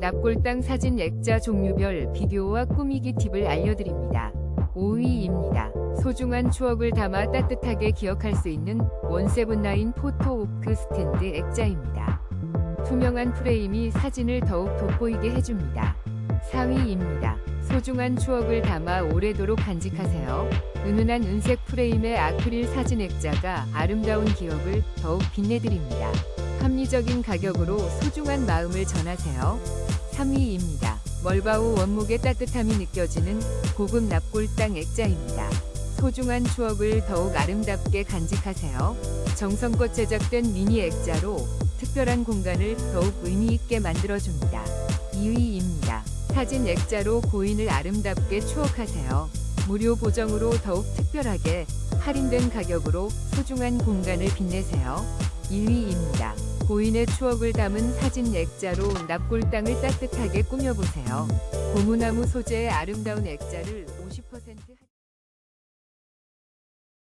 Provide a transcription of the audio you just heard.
납골당 사진 액자 종류별 비교와 꾸미기 팁을 알려드립니다. 5위입니다. 소중한 추억을 담아 따뜻하게 기억할 수 있는 원세븐나인 포토 오크 스탠드 액자입니다. 투명한 프레임이 사진을 더욱 돋보이게 해줍니다. 4위입니다. 소중한 추억을 담아 오래도록 간직하세요. 은은한 은색 프레임의 아크릴 사진 액자가 아름다운 기억을 더욱 빛내드립니다. 합리적인 가격으로 소중한 마음을 전하세요. 3위입니다. 멀바우 원목의 따뜻함이 느껴지는 고급 납골당 액자입니다. 소중한 추억을 더욱 아름답게 간직하세요. 정성껏 제작된 미니 액자로 특별한 공간을 더욱 의미 있게 만들어줍니다. 2위입니다. 사진 액자로 고인을 아름답게 추억하세요. 무료 보정으로 더욱 특별하게 할인된 가격으로 소중한 공간을 빛내세요. 1위입니다. 고인의 추억을 담은 사진 액자로 납골당을 따뜻하게 꾸며보세요. 고무나무 소재의 아름다운 액자를 50% 할인